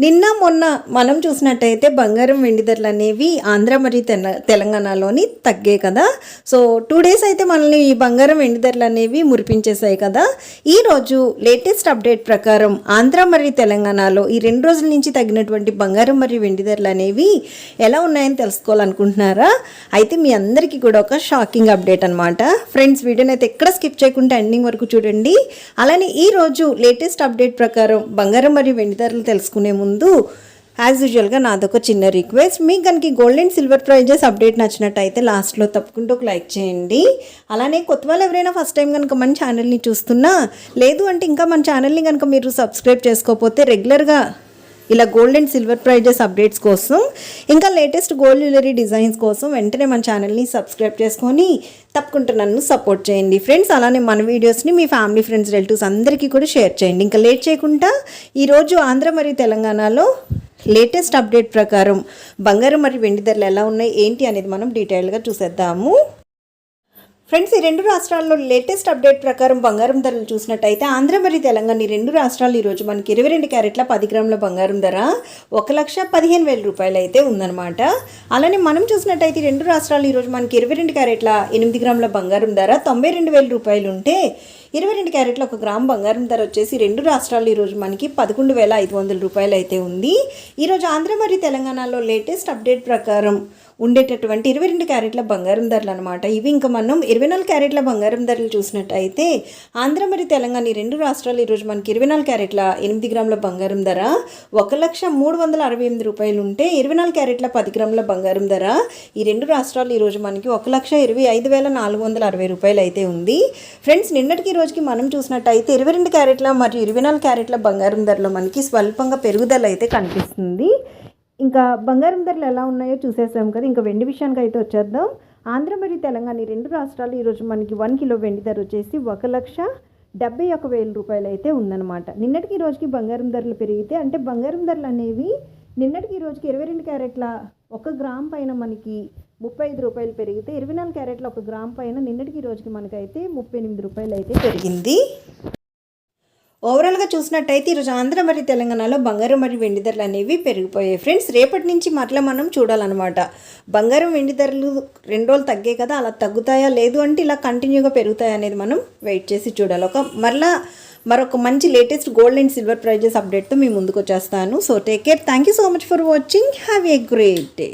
నిన్న మొన్న మనం చూసినట్టయితే బంగారం వెండి ధరలు అనేవి ఆంధ్ర మరియు తెల తెలంగాణలోని తగ్గాయి కదా. సో టూ డేస్ అయితే మనల్ని ఈ బంగారం వెండి ధరలు అనేవి మురిపించేశాయి కదా. ఈరోజు లేటెస్ట్ అప్డేట్ ప్రకారం ఆంధ్ర మరియు తెలంగాణలో ఈ రెండు రోజుల నుంచి తగ్గినటువంటి బంగారం మరియు వెండి ధరలు అనేవి ఎలా ఉన్నాయని తెలుసుకోవాలనుకుంటున్నారా? అయితే మీ అందరికీ కూడా ఒక షాకింగ్ అప్డేట్ అనమాట ఫ్రెండ్స్ వీడియోని అయితే ఎక్కడ స్కిప్ చేయకుండా ఎండింగ్ వరకు చూడండి. అలానే ఈ రోజు లేటెస్ట్ అప్డేట్ ప్రకారం బంగారం మరియు వెండి ధరలు తెలుసుకునే ముందు యాజ్ యూజువల్గా నాదొక చిన్న రిక్వెస్ట్ మీకు కనుక gold and silver prices update నచ్చినట్టయితే లాస్ట్లో తప్పకుండా ఒక లైక్ చేయండి. అలానే కొత్త వాళ్ళు ఎవరైనా ఫస్ట్ టైం కనుక మన ఛానల్ని చూస్తున్నా లేదు అంటే ఇంకా మన ఛానల్ని కనుక మీరు సబ్స్క్రైబ్ చేసుకోకపోతే రెగ్యులర్గా ఇలా gold and silver prices updates కోసం ఇంకా లేటెస్ట్ గోల్డ్ జ్యువెలరీ డిజైన్స్ కోసం వెంటనే మన ఛానల్ని సబ్స్క్రైబ్ చేసుకొని తప్పకుండా నన్ను సపోర్ట్ చేయండి. ఫ్రెండ్స్ అలానే మన వీడియోస్ని మీ ఫ్యామిలీ ఫ్రెండ్స్ రిలేటివ్స్ అందరికీ కూడా షేర్ చేయండి. ఇంకా లేట్ చేయకుండా ఈరోజు ఆంధ్ర మరియు తెలంగాణలో లేటెస్ట్ అప్డేట్ ప్రకారం బంగారం మరియు వెండి ధరలు ఎలా ఉన్నాయి ఏంటి అనేది మనం డీటెయిల్గా చూసేద్దాము. ఫ్రెండ్స్ ఈ రెండు రాష్ట్రాల్లో లేటెస్ట్ అప్డేట్ ప్రకారం బంగారం ధరలు చూసినట్టయితే ఆంధ్ర మరియు తెలంగాణ ఈ రెండు రాష్ట్రాలు ఈరోజు మనకి ఇరవై రెండు క్యారెట్ల పది గ్రాముల బంగారం ధర ఒక లక్ష పదిహేను వేల రూపాయలు అయితే ఉందన్నమాట. అలానే మనం చూసినట్టయితే రెండు రాష్ట్రాలు ఈరోజు మనకి ఇరవై రెండు క్యారెట్ల ఎనిమిది గ్రాముల బంగారం ధర తొంభై రెండు వేల రూపాయలు ఉంటే ఇరవై రెండు క్యారెట్ల ఒక గ్రామ్ బంగారం ధర వచ్చేసి రెండు రాష్ట్రాలు ఈరోజు మనకి పదకొండు వేల ఐదు వందల రూపాయలు అయితే ఉంది. ఈరోజు ఆంధ్ర మరియు తెలంగాణలో లేటెస్ట్ అప్డేట్ ప్రకారం ఉండేటటువంటి ఇరవై రెండు క్యారెట్ల బంగారం ధరలు అనమాట ఇవి ఇంకా మనం ఇరవై నాలుగు క్యారెట్ల బంగారం ధరలు చూసినట్టయితే ఆంధ్ర మరియు తెలంగాణ ఈ రెండు రాష్ట్రాలు ఈరోజు మనకి ఇరవై నాలుగు క్యారెట్ల ఎనిమిది గ్రాముల బంగారం ధర ఒక లక్ష మూడు వందల అరవై ఎనిమిది రూపాయలు ఉంటే ఇరవై నాలుగు క్యారెట్ల పది గ్రాముల బంగారం ధర ఈ రెండు రాష్ట్రాలు ఈరోజు మనకి ఒక లక్ష ఇరవై ఐదు వేల నాలుగు వందల అరవై రూపాయలు అయితే ఉంది. ఫ్రెండ్స్ నిన్నటికి రోజుకి మనం చూసినట్టయితే ఇరవై రెండు క్యారెట్ల మరియు ఇరవై నాలుగు క్యారెట్ల బంగారం ధరలో మనకి స్వల్పంగా పెరుగుదల అయితే కనిపిస్తుంది. ఇంకా బంగారం ధరలు ఎలా ఉన్నాయో చూసేసాం కదా. ఇంకా వెండి విషయానికి అయితే వచ్చేద్దాం. ఆంధ్ర మరియు తెలంగాణ ఈ రెండు రాష్ట్రాలు ఈరోజు మనకి వన్ కిలో వెండి ధర వచ్చేసి ఒక లక్ష డెబ్బై ఒక వేల రూపాయలు అయితే ఉందన్నమాట. నిన్నటికి ఈ రోజుకి బంగారం ధరలు పెరిగితే అంటే బంగారం ధరలు అనేవి నిన్నటికి ఈ రోజుకి ఇరవై రెండు క్యారెట్ల ఒక గ్రామ్ పైన మనకి ముప్పై ఐదు రూపాయలు పెరిగితే ఇరవై నాలుగు క్యారెట్ల ఒక గ్రామ్ పైన నిన్నటికి రోజుకి మనకైతే ముప్పై ఎనిమిది రూపాయలు అయితే పెరిగింది. ఓవరాల్గా చూసినట్టయితే ఈరోజు ఆంధ్ర మరియు తెలంగాణలో బంగారం మరియు వెండి ధరలు అనేవి పెరిగిపోయాయి. ఫ్రెండ్స్ రేపటి నుంచి మరలా మనం చూడాలన్నమాట. బంగారం వెండి ధరలు రెండు రోజులు తగ్గాయి కదా అలా తగ్గుతాయా లేదు అంటే ఇలా కంటిన్యూగా పెరుగుతాయా అనేది మనం వెయిట్ చేసి చూడాలి. ఒక మరలా మరొక మంచి latest gold and silver prices అప్డేట్తో మీ ముందుకు వచ్చేస్తాను. So take care thank you so much for watching have a great day